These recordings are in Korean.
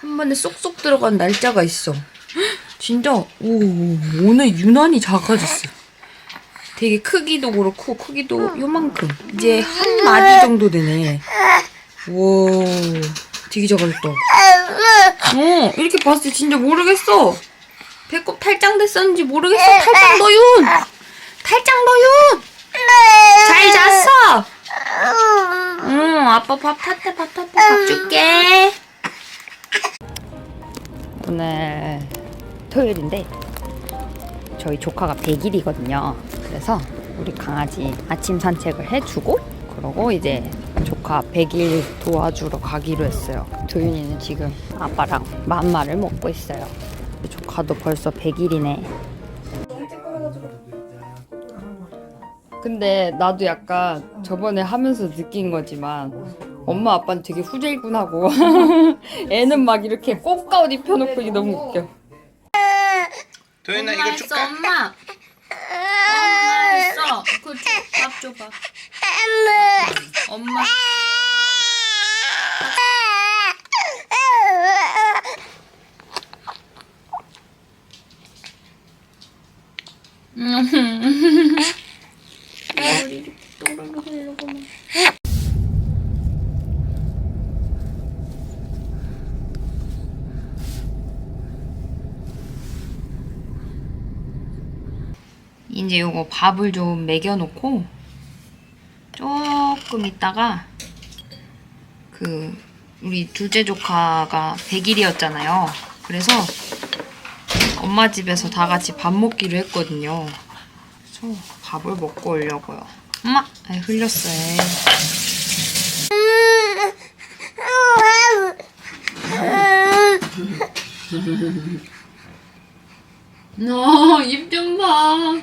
한 번에 쏙쏙 들어간 날짜가 있어. 진짜 오 오늘 유난히 작아졌어. 되게 크기도 그렇고 크기도 요만큼 이제 한 마디 정도 되네. 와 되게 작아졌다. 어 이렇게 봤을 때 진짜 모르겠어. 배꼽 탈장 됐었는지 모르겠어. 탈장 너윤 탈장 너윤 잘 잤어. 응 아빠 밥 탔대 밥 탔대 밥 줄게. 오늘 토요일인데 저희 조카가 100일이거든요. 그래서 우리 강아지 아침 산책을 해주고 그러고 이제 조카 100일 도와주러 가기로 했어요. 도윤이는 지금 아빠랑 맘마를 먹고 있어요. 조카도 벌써 100일이네. 근데 나도 약간 저번에 하면서 느낀 거지만 엄마 아빠는 되게 후질군하고 애는 막 이렇게 꽃가옷 입혀놓고 이게 너무 웃겨. 도현아 이거 줄까? 엄마. 엄마 했어. 그밥 줘봐. 엄마. 이제 요거 밥을 좀 먹여놓고 조금 있다가 그 우리 둘째 조카가 100일이었잖아요. 그래서 엄마 집에서 다 같이 밥 먹기로 했거든요. 그래서 밥을 먹고 오려고요. 엄마! 아이, 흘렸어. 요 너, 입좀 봐.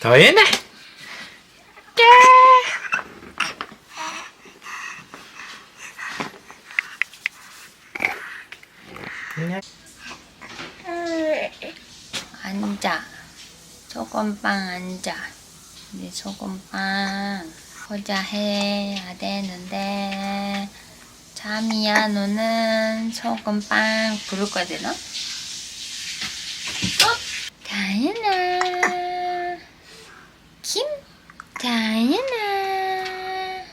도현아 앉아. 소금빵 앉아. 이제 소금빵 보자 해야 되는데. 잠이야 너는. 소금빵 부를 거야 되나? 어? 다현아. 김? 다현아.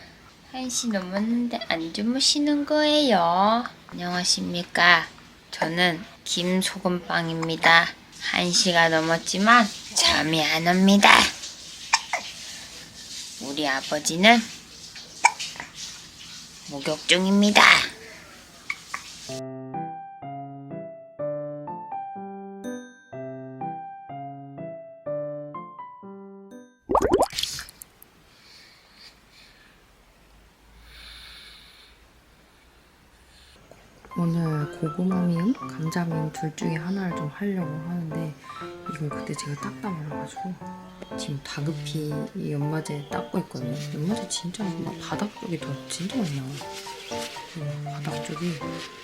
한시 넘었는데 안 주무시는 거예요? 안녕하십니까? 저는 김소금빵입니다. 한시가 넘었지만 잠이 안 옵니다. 우리 아버지는 목욕 중입니다 오늘 고구마민, 감자민 둘 중에 하나를 좀 하려고 하는데 이걸 그때 제가 닦다 말아가지고 지금 다급히 이 연마제 닦고 있거든요. 연마제 진짜 막 바닥 쪽이 더 진짜 많이 나와요. 음, 바닥 쪽이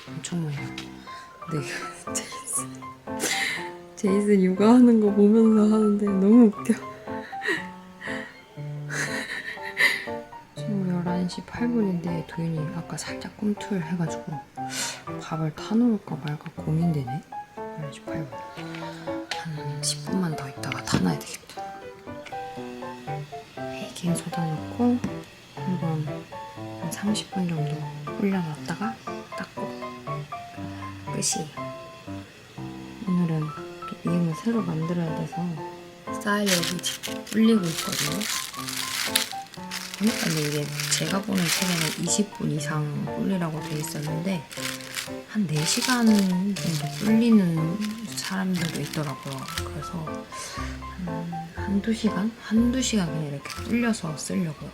엄청 많이 나와요. 근데 제이슨 제이슨 육아하는 거 보면서 하는데 너무 웃겨. 지금 11시 8분인데 도윤이 아까 살짝 꿈틀 해가지고 밥을 타놓을까 말까 고민되네. 11시 8분. 한 10분만 더 있다가 타놔야 되겠다. 베이킹 소다 넣고 한번 한 30분 정도 불려놨다가 닦고 끝이. 오늘은 또 미음을 새로 만들어야 돼서 쌀 여기 지금 불리고 있거든요. 근데 이게 제가 보는 책에는 20분 이상 불리라고 돼 있었는데 한 4시간 정도 불리는 사람들도 있더라고요. 그래서 한, 한두 시간? 한두 시간 그냥 이렇게 불려서 쓰려고요.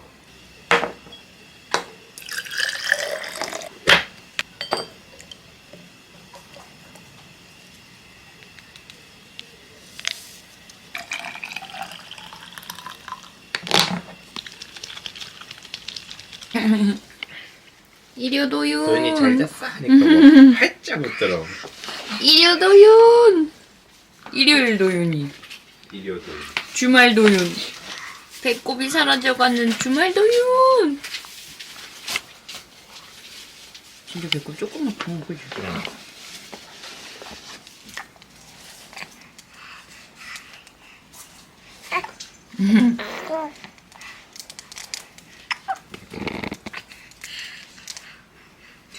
이려도윤. 도윤이 잘 잤어? 하니까 뭐 활짝 웃더라고. 이려도윤. 일요일 도윤이. 이려도. 주말 도윤. 배꼽이 사라져가는 주말 도윤. 진짜 배꼽 조금만 더 먹어줘. 응.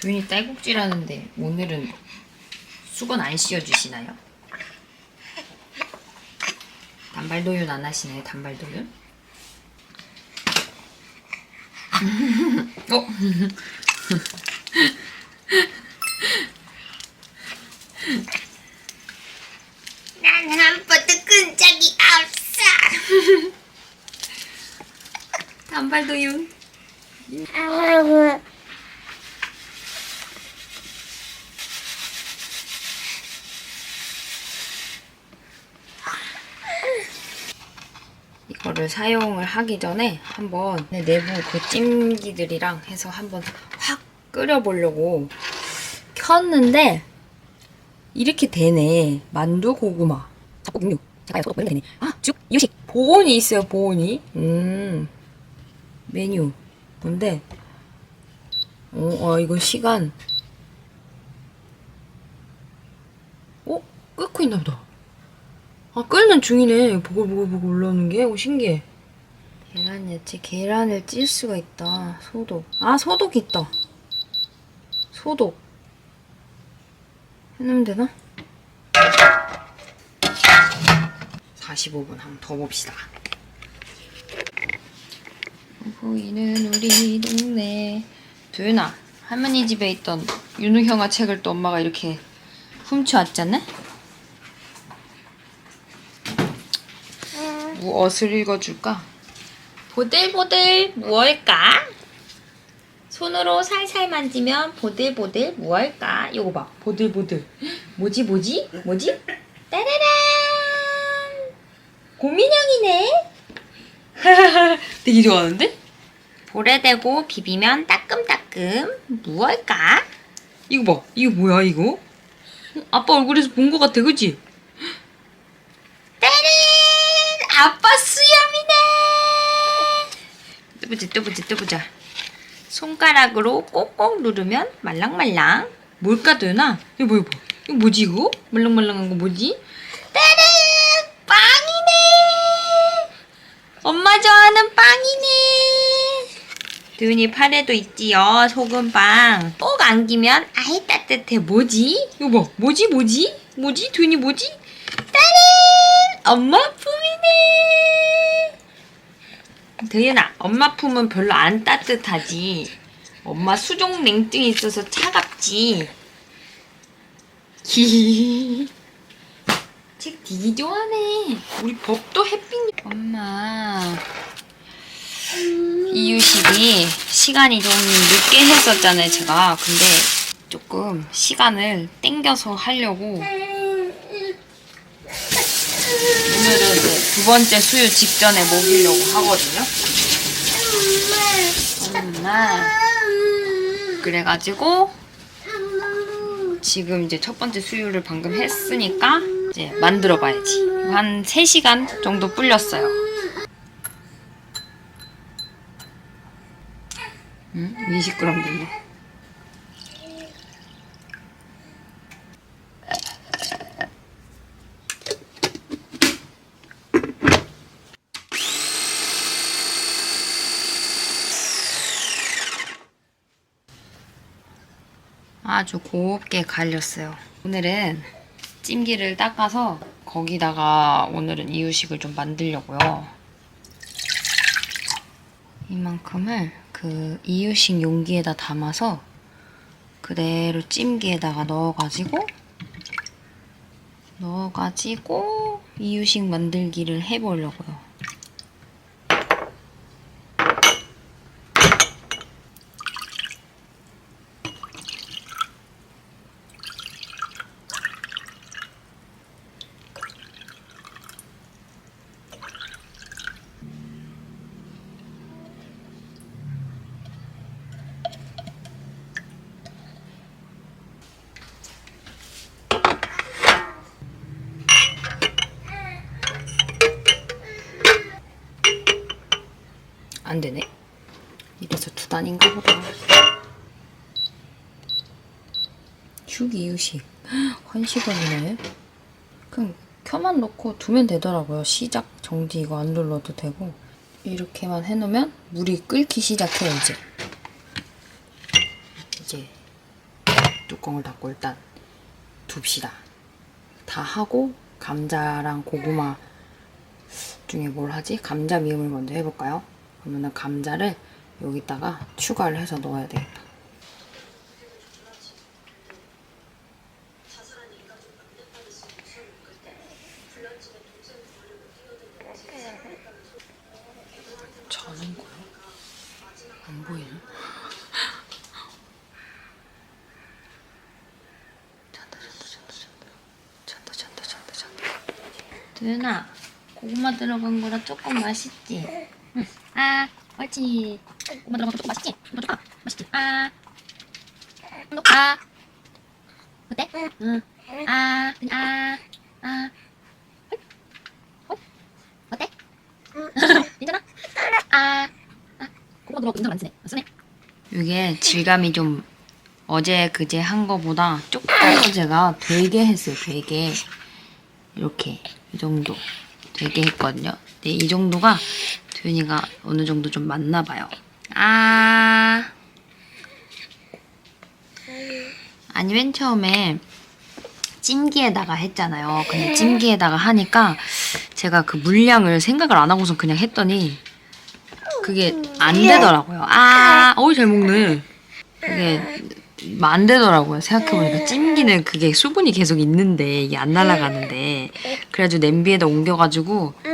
도윤이 딸꾹질 하는데 오늘은 수건 안 씌워주시나요? 단발도윤 안 하시나요? 단발도윤? 어? 난 한 번도 끈 적이 없어. 단발도윤 이거를 사용을 하기 전에 한번 내부 그 찜기들이랑 해서 한번 확 끓여보려고 켰는데 이렇게 되네. 만두 고구마. 잡곡 육류. 잠깐 이렇게 되네. 아, 죽, 유식. 보온이 있어요, 보온이. 음. 메뉴. 뭔데? 어, 아, 이거 시간. 어? 끓고 있나 보다. 아, 끓는 중이네. 보글보글보글 올라오는 게. 오, 신기해. 계란 야채, 계란을 찔 수가 있다. 소독. 아, 소독 있다. 소독. 해놓으면 되나? 45분 한 번 더 봅시다. 보이는 우리 동네. 도윤아, 할머니 집에 있던 윤우 형아 책을 또 엄마가 이렇게 훔쳐왔잖아? 무엇을 읽어줄까? 보들보들 무엇일까? 손으로 살살 만지면 보들보들 무엇일까? 요거 봐. 보들보들. 뭐지 뭐지? 뭐지? 따라란! 곰인형이네. 되게 좋아하는데? 볼에 대고 비비면 따끔따끔 무엇일까? 이거 봐. 이거 뭐야 이거? 아빠 얼굴에서 본 것 같아 그치? 따란! 아빠 수염이네! 또 보자 또 보자 또 보자 손가락으로 꼭꼭 누르면 말랑말랑 뭘까 도연아? 이거 뭐야 봐 이거 뭐지 이거? 말랑말랑한 거 뭐지? 따란! 빵이네! 엄마 좋아하는 빵이네. 도윤이 팔에도 있지요. 소금빵. 꼭 안기면 아이 따뜻해. 뭐지? 이거 봐. 뭐지 뭐지? 뭐지? 도윤이 뭐지? 따란! 엄마 품이네. 도윤아, 엄마 품은 별로 안 따뜻하지. 엄마 수족 냉증이 있어서 차갑지. 히히히. 책 되게 좋아하네. 우리 법도 햇빛. 엄마. 이유식이 시간이 좀 늦게 했었잖아요, 제가. 근데 조금 시간을 땡겨서 하려고. 오늘은 이제 두 번째 수유 직전에 먹이려고 하거든요. 엄마. 그래가지고 지금 이제 첫 번째 수유를 방금 했으니까 이제 만들어 봐야지. 한 3시간 정도 불렸어요. 응? 왜 시끄럽 아주 곱게 갈렸어요. 오늘은 찜기를 닦아서 거기다가 오늘은 이유식을 좀 만들려고요. 이만큼을 그 이유식 용기에다 담아서 그대로 찜기에다가 넣어가지고 넣어가지고 이유식 만들기를 해보려고요. 안 되네. 이래서 두 단인가 보다. 휴 이유식. 환시간이네. 그냥 켜만 놓고 두면 되더라고요. 시작, 정지 이거 안 눌러도 되고. 이렇게만 해놓으면 물이 끓기 시작해요, 이제. 이제 뚜껑을 닫고 일단 둡시다. 다 하고 감자랑 고구마 중에 뭘 하지? 감자 미음을 먼저 해볼까요? 그러면은 감자를 여기다가 추가를 해서 넣어야 되겠다. 저는 거요? 안 보이나? 잔다 잔다 잔다 잔다 잔다 잔다 잔다 도연아 고구마 들어간 거라 조금 맛있지? 응. 아 옳지 거 조금 맛있지? 이거 조금 맛있지? 아 너, 아 어때? 응. 아 아, 아. 어? 어때? 괜찮아? 아, 아. 고구마 들어가고 인상 안 쓰네. 안 쓰네. 이게 질감이 좀 어제 그제 한 거보다 조금 더 제가 되게 했어요. 되게 이렇게 이 정도 되게 했거든요. 근데 이 정도가 도윤이가 어느 정도 좀 맞나 봐요. 아 아니 맨 처음에 찜기에다가 했잖아요. 근데 찜기에다가 하니까 제가 그 물량을 생각을 안 하고서 그냥 했더니 그게 안 되더라고요. 아, 어우 잘 먹네. 그게 안 되더라고요. 생각해보니까 찜기는 그게 수분이 계속 있는데 이게 안 날아가는데 그래가지고 냄비에다 옮겨가지고 아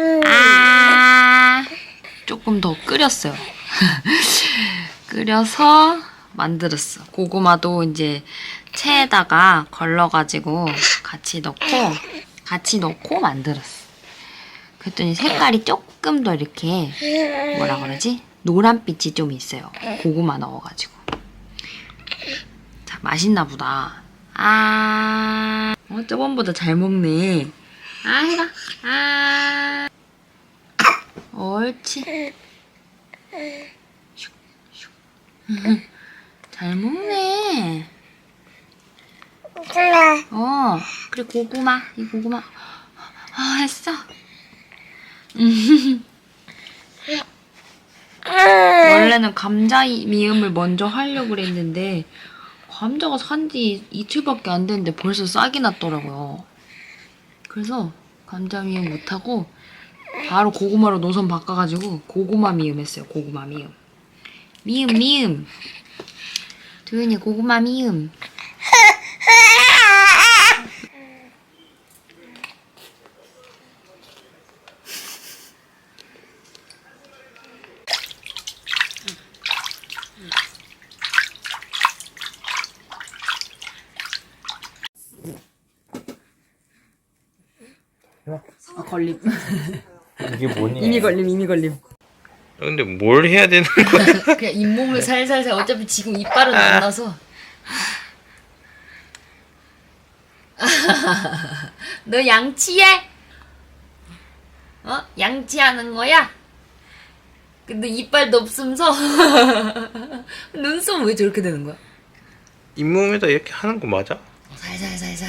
조금 더 끓였어요. 끓여서 만들었어. 고구마도 이제 체에다가 걸러가지고 같이 넣고 같이 넣고 만들었어. 그랬더니 색깔이 조금 더 이렇게 뭐라 그러지? 노란빛이 좀 있어요. 고구마 넣어가지고. 자, 맛있나 보다. 아, 어, 저번보다 잘 먹네. 아, 해봐. 아, 옳지. 슉, 슉. 잘 먹네. 어, 그래, 고구마. 이 고구마. 아, 했어. 원래는 감자 이- 미음을 먼저 하려고 그랬는데 감자가 산지 이틀밖에 안 됐는데 벌써 싹이 났더라고요. 그래서 감자 미음 못하고 바로 고구마로 노선 바꿔가지고 고구마 미음 했어요. 고구마 미음. 미음 미음. 도윤이 고구마 미음. 아, 걸림. 이게 뭐니? 이미 걸림, 이미 걸림. 근데 뭘 해야 되는 거야? 그냥 잇몸을 살살살 어차피 지금 이빨은 안 나서 너 양치해? 어? 양치하는 거야? 근데 이빨도 없으면서 눈썹 왜 저렇게 되는 거야? 잇몸에다 이렇게 하는 거 맞아? 살살살살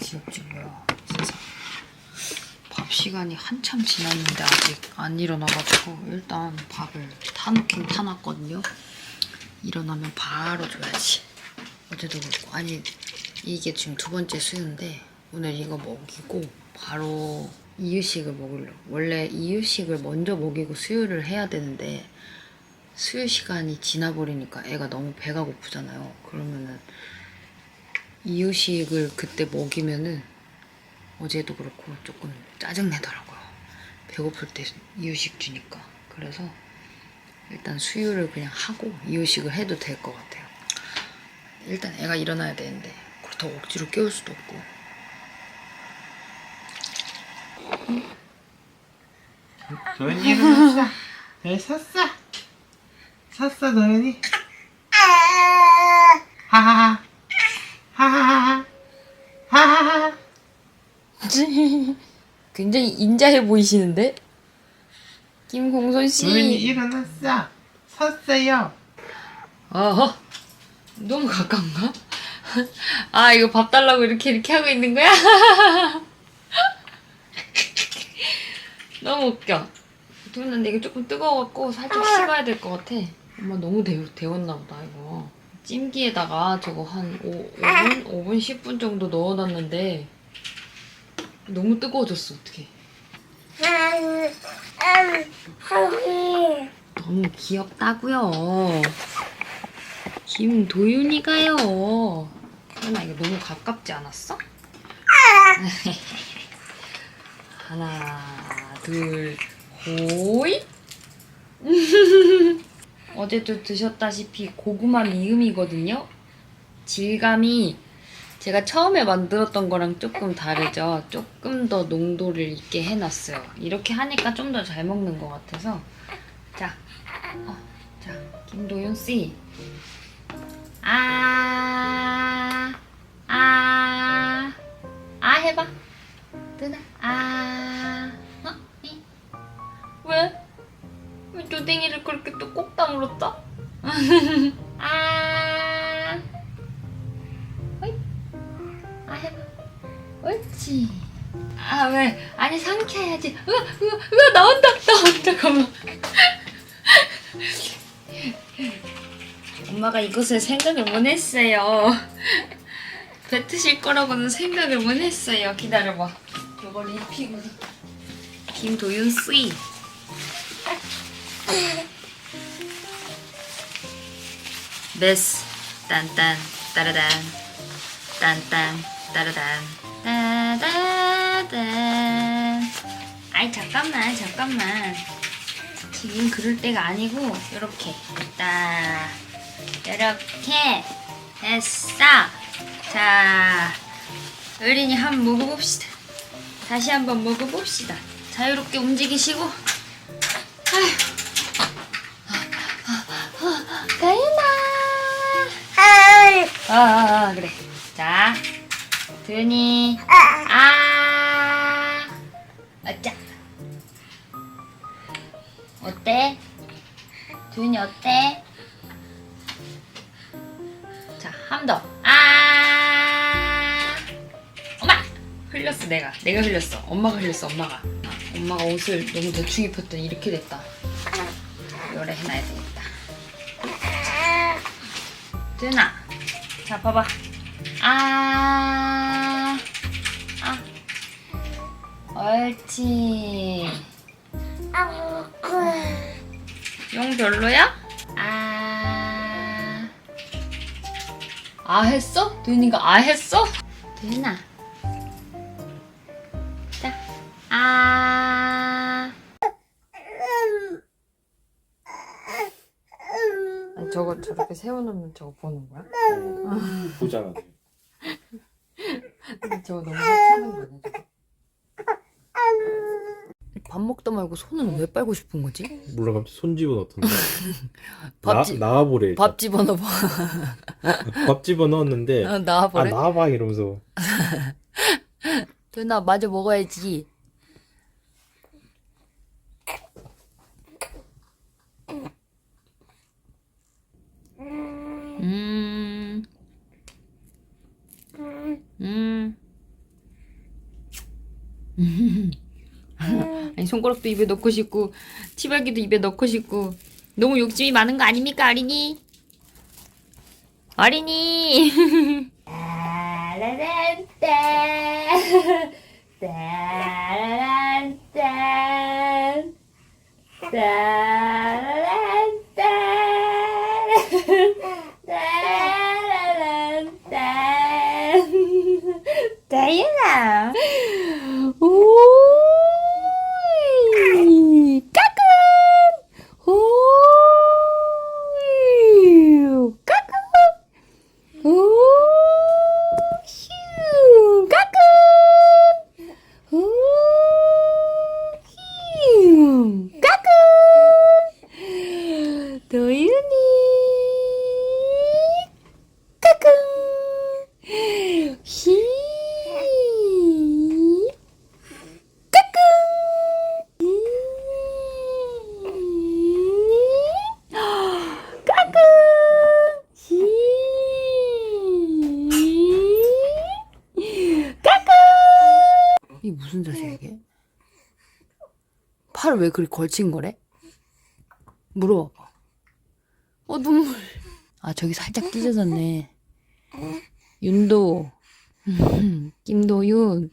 귀엽지 뭐야 진짜 밥 시간이 한참 지났는데 아직 안 일어나가지고 일단 밥을 타놓긴 타놨거든요. 일어나면 바로 줘야지. 어제도 그렇고. 아니 이게 지금 두 번째 수유인데 오늘 이거 먹이고 바로 이유식을 먹으려고. 원래 이유식을 먼저 먹이고 수유를 해야 되는데 수유 시간이 지나버리니까 애가 너무 배가 고프잖아요. 그러면은 이유식을 그때 먹이면은 어제도 그렇고 조금 짜증내더라고요. 배고플 때 이유식 주니까. 그래서 일단 수유를 그냥 하고 이유식을 해도 될 것 같아요. 일단 애가 일어나야 되는데 그렇다고 억지로 깨울 수도 없고 도현이 일어났어. 잘 샀어. 샀어 도현이. 하하하. 굉장히 인자해 보이시는데? 김공선 씨. 일어났어. 샀어요. 어허. 너무 가까운가? 아 이거 밥 달라고 이렇게 이렇게 하고 있는 거야? 너무 웃겨. 도현아 이게 조금 뜨거워갖고 살짝 식어야 될 것 같아. 엄마 너무 데워, 데웠나 보다 이거. 찜기에다가 저거 한 5, 5분? 5분 10분 정도 넣어놨는데 너무 뜨거워졌어 어떡해. 너무 귀엽다고요. 김도윤이가요. 하나 이거 너무 가깝지 않았어? 하나, 둘, 호이. 어제도 드셨다시피 고구마 미음이거든요. 질감이 제가 처음에 만들었던 거랑 조금 다르죠. 조금 더 농도를 있게 해놨어요. 이렇게 하니까 좀 더 잘 먹는 것 같아서. 자, 어, 자, 김도윤 씨. 아, 아, 아 해봐. 뜨나? 아, 어? 이. 왜? 왜 조댕이를 그렇게 또 꼭 다물었다? 삼켜야지. 으아, 으아, 으아 나온다, 나온다. 잠깐만. 엄마가 이것을 생각을 못 했어요. 뱉으실 거라고는 생각을 못 했어요. 기다려봐. 이걸 입히고. 김도윤 씨. 메스. 딴딴 따라단. 딴딴 따라단. 따다단. 아이 잠깐만 잠깐만. 지금 그럴 때가 아니고 이렇게. 딱 이렇게 됐어. 자 어린이 한번 먹어봅시다. 다시 한번 먹어봅시다. 자유롭게 움직이시고. 아휴. 가연아. 아, 아, 아 그래. 자 드니 아. 어짜 어때? 두윤이 어때? 자, 한번 더. 아! 엄마! 흘렸어, 내가. 내가 흘렸어. 엄마가 흘렸어, 엄마가. 엄마가 옷을 너무 대충 입혔더니 이렇게 됐다. 요래 해놔야 되겠다. 두윤아. 자, 봐봐. 아! 아. 옳지. 용 별로야? 아. 아 했어? 도윤이가 아 했어? 도윤아. 자. 아. 아니, 저거 저렇게 세워놓으면 저거 보는 거야? 보잖아. 저거 너무 하찮은 거아니야? 저거? 밥 먹다 말고 손은 왜 빨고 싶은 거지? 몰라 갑자기 손 집어넣던데. 밥나 집- 나와보래. 밥 집어넣어봐. 밥 집어넣었는데 어, 아 나와버려. 나와봐 이러면서 도윤아 마저 먹어야지. 음. 음. 손가락도 입에 넣고 싶고 치발기도 입에 넣고 싶고 너무 욕심이 많은 거 아닙니까 어린이? 어린이. 오이 까꿍 오이 까꿍 오, 휴, 까꿍. 오, 휴, 까꿍. 도윤이, 까꿍. 히, 까꿍. 히, 까꿍. 히, 까꿍. 이게 무슨 자세야 이게? 팔을 왜 그렇게 걸친 거래? 물어봐봐. 어 눈물. 아 저기 살짝 찢어졌네. 윤도. 김도윤.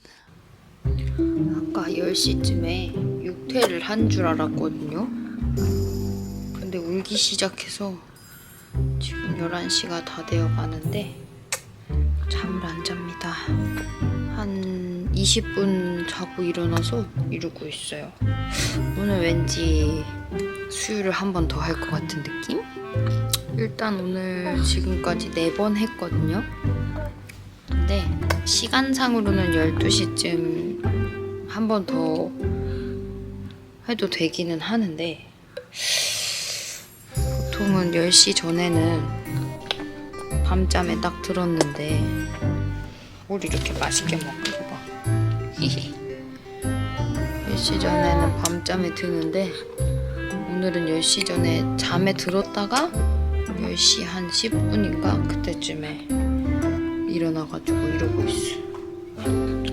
아까 10시쯤에 육퇴를 한 줄 알았거든요. 근데 울기 시작해서 지금 11시가 다 되어 가는데 잠을 안 잡니다. 한 20분 자고 일어나서 이러고 있어요. 오늘 왠지 수유를 한 번 더 할 것 같은 느낌? 일단 오늘 지금까지 4번 했거든요. 근데 시간상으로는 12시쯤 한 번 더 해도 되기는 하는데 보통은 10시 전에는 밤잠에 딱 들었는데 뭘 이렇게 맛있게 먹고. 10시 전에는 밤잠에 드는데 오늘은 10시 전에 잠에 들었다가 10시 한 10분인가 그때쯤에 일어나가지고 이러고 있어.